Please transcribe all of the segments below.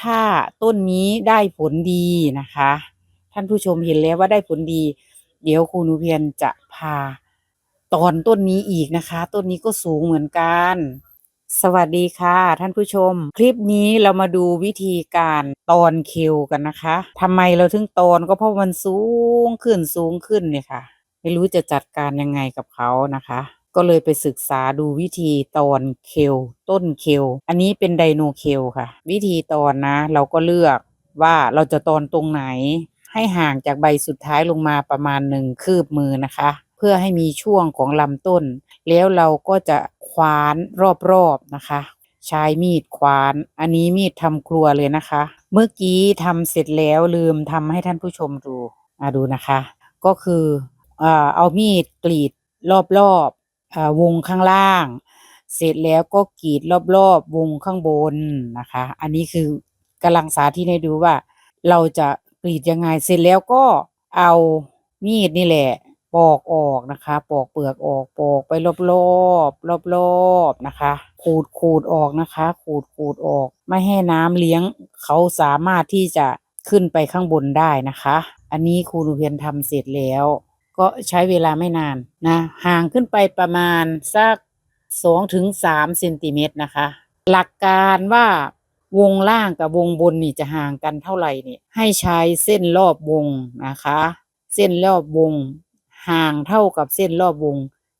ถ้าต้นนี้ได้ผลดีนะคะ ท่านผู้ชมเห็นแล้วว่าได้ผลดี เดี๋ยวครูหนูเพียรจะพาตอนต้นนี้อีกนะคะ ต้นนี้ก็สูงเหมือนกัน สวัสดีค่ะ ท่านผู้ชม คลิปนี้เรามาดูวิธีการตอนเคลกันนะคะทำไมเราถึงตอนก็เพราะมันสูงขึ้นสูงขึ้นเนี่ยค่ะ ไม่รู้จะจัดการยังไงกับเขานะคะ ก็เลยไปศึกษาดูวิธีตอนเคลต้นเคลอันนี้เป็นไดโนเคลค่ะ วิธีตอนนะ เราก็เลือกว่าเราจะตอนตรงไหน ให้ห่างจากใบสุดท้ายลงมาประมาณหนึ่งคืบมือนะคะ เพื่อให้มีช่วงของลำต้น แล้วเราก็จะคว้านรอบๆนะคะใช้มีดคว้าน อันนี้มีดทำครัวเลยนะคะ เมื่อกี้ทำเสร็จแล้วลืมทำให้ท่านผู้ชมดูมาดูนะคะ ก็คือเอามีดกรีดรอบๆ วงข้างล่าง เสร็จแล้วก็กรีดรอบๆ วงข้างบนนะคะ อันนี้คือกำลังสาธิตให้ดูว่า เราจะกรีดยังไง เสร็จแล้วก็เอามีดนี่แหละปอกออกนะคะ ปอกเปลือกออกปอกไปรอบๆรอบๆนะคะ ขูดขูดออกนะคะ ขูดขูดออก ไม่ให้น้ำเลี้ยงเขาสามารถที่จะขึ้นไปข้างบนได้นะคะ อันนี้ครูเพียรทำเสร็จแล้ว ก็ใช้เวลาไม่นานนะห่างขึ้นไปประมาณสักสองถึงสามเซนติเมตรนะคะ หลักการว่าวงล่างกับวงบนนี่จะห่างกันเท่าไหร่เนี่ยให้ใช้เส้นรอบวงนะคะ เส้นรอบวง ห่างเท่ากับเส้นรอบวง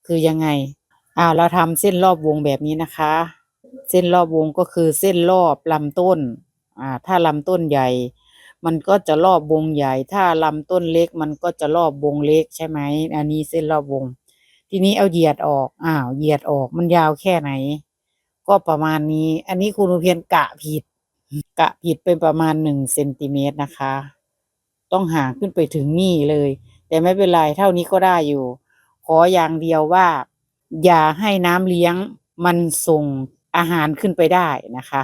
คือยังไงอ่าเราทำเส้นรอบวงแบบนี้นะคะ เส้นรอบวงก็คือเส้นรอบลำต้นอ่าถ้าลำต้นใหญ่ มันก็จะรอบวงใหญ่ ถ้าลำต้นเล็กมันก็จะรอบวงเล็กใช่ไหมอันนี้เส้นรอบวง ทีนี้เอาเหยียดออกอ้าวเหยียดออกมันยาวแค่ไหน ก็ประมาณนี้ อันนี้ครูนูเพียรกะผิด กะผิดไปประมาณหนึ่งเซนติเมตรนะคะ ต้องห่างขึ้นไปถึงนี่เลย แต่ไม่เป็นไรเท่านี้ก็ได้อยู่ ขออย่างเดียวว่า อย่าให้น้ำเลี้ยงมันส่งอาหารขึ้นไปได้นะคะ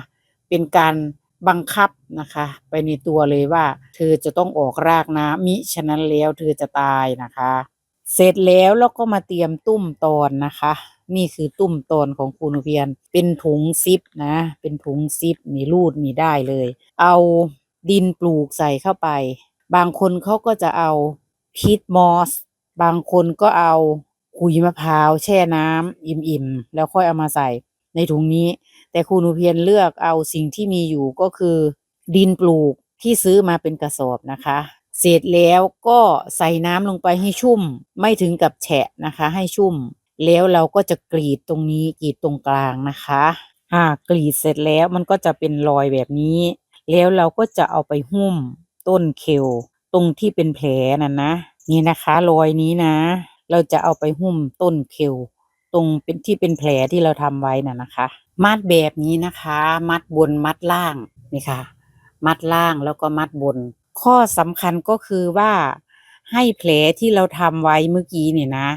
เป็นการ บังคับนะคะ ไปในตัวเลยว่า เธอจะต้องออกรากน้ำมิฉะนั้นแล้วเธอจะตายนะคะ เสร็จแล้วแล้วก็มาเตรียมตุ้มตอนนะคะ นี่คือตุ้มตอนของครูนูเพียรเป็นถุงซิปนะ เป็นถุงซิปนี่รูดนี่ได้เลย เอาดินปลูกใส่เข้าไป บางคนเขาก็จะเอาพีทมอสบางคนก็เอาขุยมะพร้าวแช่น้ำอิ่มๆ แล้วค่อยเอามาใส่ในถุงนี้ แต่ครูหนูเพียรเลือกเอาสิ่งที่มีอยู่ก็คือ ดินปลูกที่ซื้อมาเป็นกระสอบนะคะ เสร็จแล้วก็ใส่น้ำลงไปให้ชุ่ม ไม่ถึงกับแฉะนะคะ ให้ชุ่ม แล้วเราก็จะกรีดตรงนี้กรีดตรงกลางนะคะอ่ากรีดเสร็จแล้วมันก็จะเป็นรอยแบบนี้ แล้วเราก็จะเอาไปหุ้มต้นเคลตรงที่เป็นแผลนั่นนะนี่นะคะรอยนี้นะ เราจะเอาไปหุ้มต้นเคลตรงเป็นที่เป็นแผลที่เราทำไว้น่ะนะคะ มัดแบบนี้นะคะ มัดบนมัดล่างนี่ค่ะ มัดล่างแล้วก็มัดบน ข้อสำคัญก็คือว่าให้แผลที่เราทำไว้เมื่อกี้เนี่ยนะ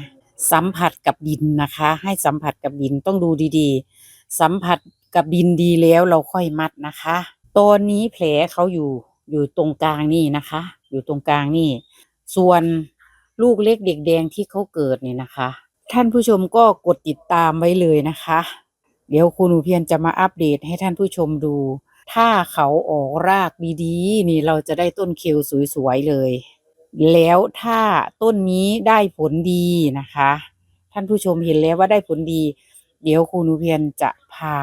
สัมผัสกับดินนะคะ ให้สัมผัสกับดินต้องดูดีๆ สัมผัสกับดินดีแล้วเราค่อยมัดนะคะตอนนี้แผลเขาอยู่อยู่ตรงกลางนี่นะคะ อยู่ตรงกลางนี่ ส่วนลูกเล็กเด็กแดงที่เขาเกิดเนี่ยนะคะ ท่านผู้ชมก็กดติดตามไว้เลยนะคะ เดี๋ยวครูหนูเพียรจะมาอัปเดตให้ท่านผู้ชมดู ถ้าเขาออกรากดีๆ นี่เราจะได้ต้นเคลสวยๆเลย แล้วถ้าต้นนี้ได้ผลดีนะคะ ท่านผู้ชมเห็นแล้วว่าได้ผลดี เดี๋ยวครูหนูเพียรจะพา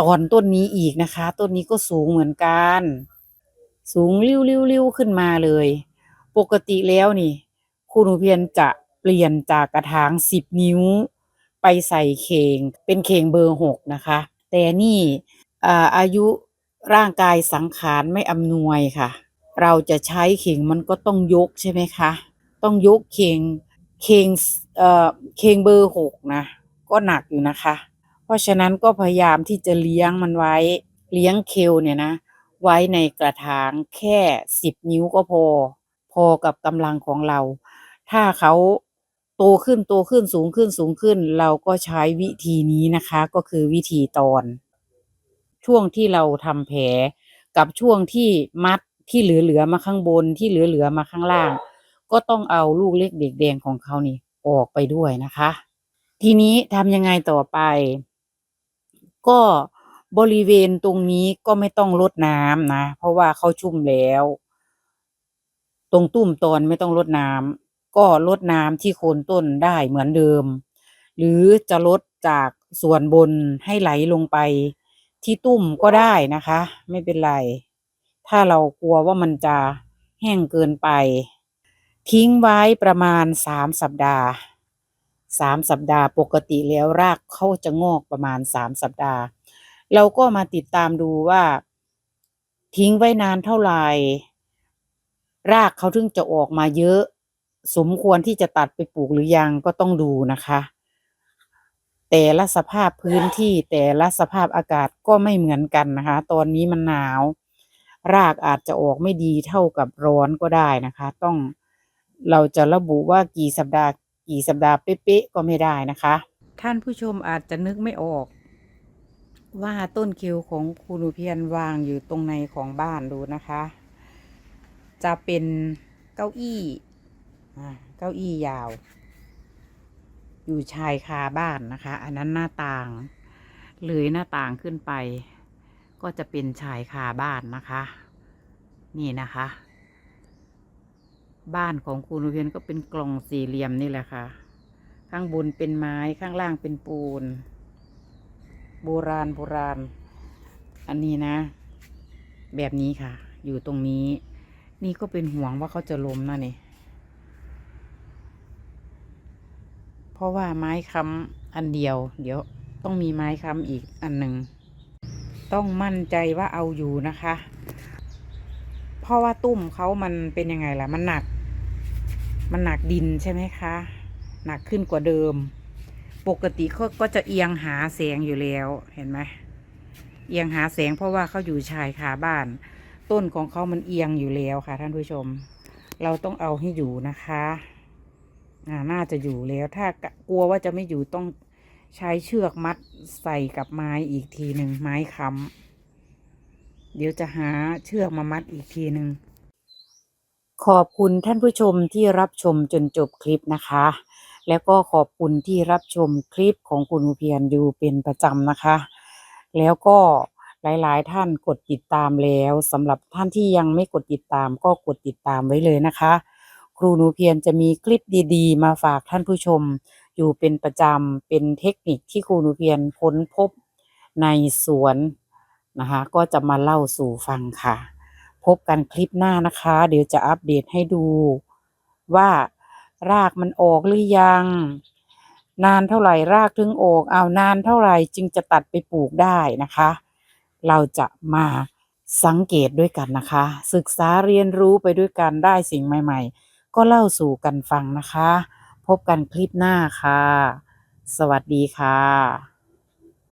ตอนต้นนี้อีกนะคะ ต้นนี้ก็สูงเหมือนกัน สูงริ้วริ้วริ้วขึ้นมาเลย ปกติแล้วนี่ครูหนูเพียรจะเปลี่ยนจากกระถางสิบนิ้ว ไปใส่เข่งเป็นเข่งเบอร์หกนะคะ แต่นี่อาอายุร่างกายสังขารไม่อำนวยค่ะ เราจะใช้เข่งมันก็ต้องยกใช่ไหมคะ ต้องยกเข่งเข่งเอ่อเข่งเบอร์หกนะก็หนักอยู่นะคะ เพราะฉะนั้นก็พยายามที่จะเลี้ยงมันไว้เลี้ยงเคลเนี่ยนะ ไว้ในกระถางแค่สิบนิ้วก็พอ พอกับกำลังของเรา ถ้าเขา โตขึ้นโตขึ้นสูงขึ้นสูงขึ้น เราก็ใช้วิธีนี้นะคะ ก็คือวิธีตอน ช่วงที่เราทำแผลกับช่วงที่มัดที่เหลือๆมาข้างบนที่เหลือๆมาข้างล่าง ก็ต้องเอาลูกเล็กเด็กแดงของเขานี่ออกไปด้วยนะคะ ทีนี้ทำยังไงต่อไป ก็บริเวณตรงนี้ก็ไม่ต้องรดน้ำนะ เพราะว่าเขาชุ่มแล้ว ตรงตุ้มตอนไม่ต้องรดน้ำ ก็รดน้ำที่โคนต้นได้เหมือนเดิม หรือจะลดจากส่วนบนให้ไหลลงไปที่ตุ้มก็ได้นะคะ ไม่เป็นไร ถ้าเรากลัวว่ามันจะแห้งเกินไป ทิ้งไว้ประมาณสามสัปดาห์สามสัปดาห์ปกติแล้วรากเขาจะงอกประมาณสามสัปดาห์ เราก็มาติดตามดูว่า ทิ้งไว้นานเท่าไหร่รากเขาถึงจะออกมาเยอะ สมควรที่จะตัดไปปลูกหรือยังก็ต้องดูนะคะ แต่ละสภาพพื้นที่แต่ละสภาพอากาศก็ไม่เหมือนกันนะคะ ตอนนี้มันหนาว รากอาจจะออกไม่ดีเท่ากับร้อนก็ได้นะคะ ต้องเราจะระบุว่ากี่สัปดาห์กี่สัปดาห์เป๊ะๆก็ไม่ได้นะคะ ท่านผู้ชมอาจจะนึกไม่ออก ว่าต้นคิวของครูหนูเพียรวางอยู่ตรงในของบ้านดูนะคะ จะเป็นเก้าอี้ เก้าอี้ยาว อยู่ชายคาบ้านนะคะ อันนั้นหน้าต่างเลยหน้าต่างขึ้นไป ก็จะเป็นชายคาบ้านนะคะ นี่นะคะ บ้านของครูหนูเพียรก็เป็นกล่องสี่เหลี่ยมนี่แหละค่ะ ข้างบนเป็นไม้ข้างล่างเป็นปูน โบราณโบราณ อันนี้นะ แบบนี้ค่ะ อยู่ตรงนี้ นี่ก็เป็นห่วงว่าเขาจะล้มนะนี่เพ ราะว่าไม้ค้ำอันเดียว เดี๋ยวต้องมีไม้ค้ำอีกอันหนึ่งต้องมั่นใจว่าเอาอยู่นะคะ เพราะว่าตุ้มเขามันเป็นยังไงล่ะ มันหนัก มันหนักดินใช่ไหมคะ หนักขึ้นกว่าเดิม ปกติเขาก็จะเอียงหาแสงอยู่แล้ว เห็นไหมเอียงหาแสงเพราะว่าเขาอยู่ชายคาบ้าน ต้นของเขามันเอียงอยู่แล้วค่ะท่านผู้ชม เราต้องเอาให้อยู่นะคะ น่าจะอยู่แล้วถ้ากลัวว่าจะไม่อยู่ต้องใช้เชือกมัดใส่กับไม้อีกทีหนึ่งไม้ค้ำเดี๋ยวจะหาเชือกมามัดอีกทีหนึ่งขอบคุณท่านผู้ชมที่รับชมจนจบคลิปนะคะ แล้วก็ขอบคุณที่รับชมคลิปของคุณอุเพียรอยู่เป็นประจำนะคะ แล้วก็หลาย ๆ ท่านกดติดตามแล้วสำหรับท่านที่ยังไม่กดติดตามก็กดติดตามไว้เลยนะคะ ครูหนูเพียรจะมีคลิปดีๆ มาฝากท่านผู้ชม อยู่เป็นประจำเป็นเทคนิคที่ครูหนูเพียรค้นพบในสวนนะคะ ก็จะมาเล่าสู่ฟังค่ะ พบกันคลิปหน้านะคะ เดี๋ยวจะอัปเดตให้ดูว่ารากมันออกหรือยัง นานเท่าไหร่รากถึงออกเอานานเท่าไหร่จึงจะตัดไปปลูกได้นะคะ เราจะมาสังเกตด้วยกันนะคะ ศึกษาเรียนรู้ไปด้วยกันได้สิ่งใหม่ ๆ ก็เล่าสู่กันฟังนะคะ พบกันคลิปหน้าค่ะ สวัสดีค่ะ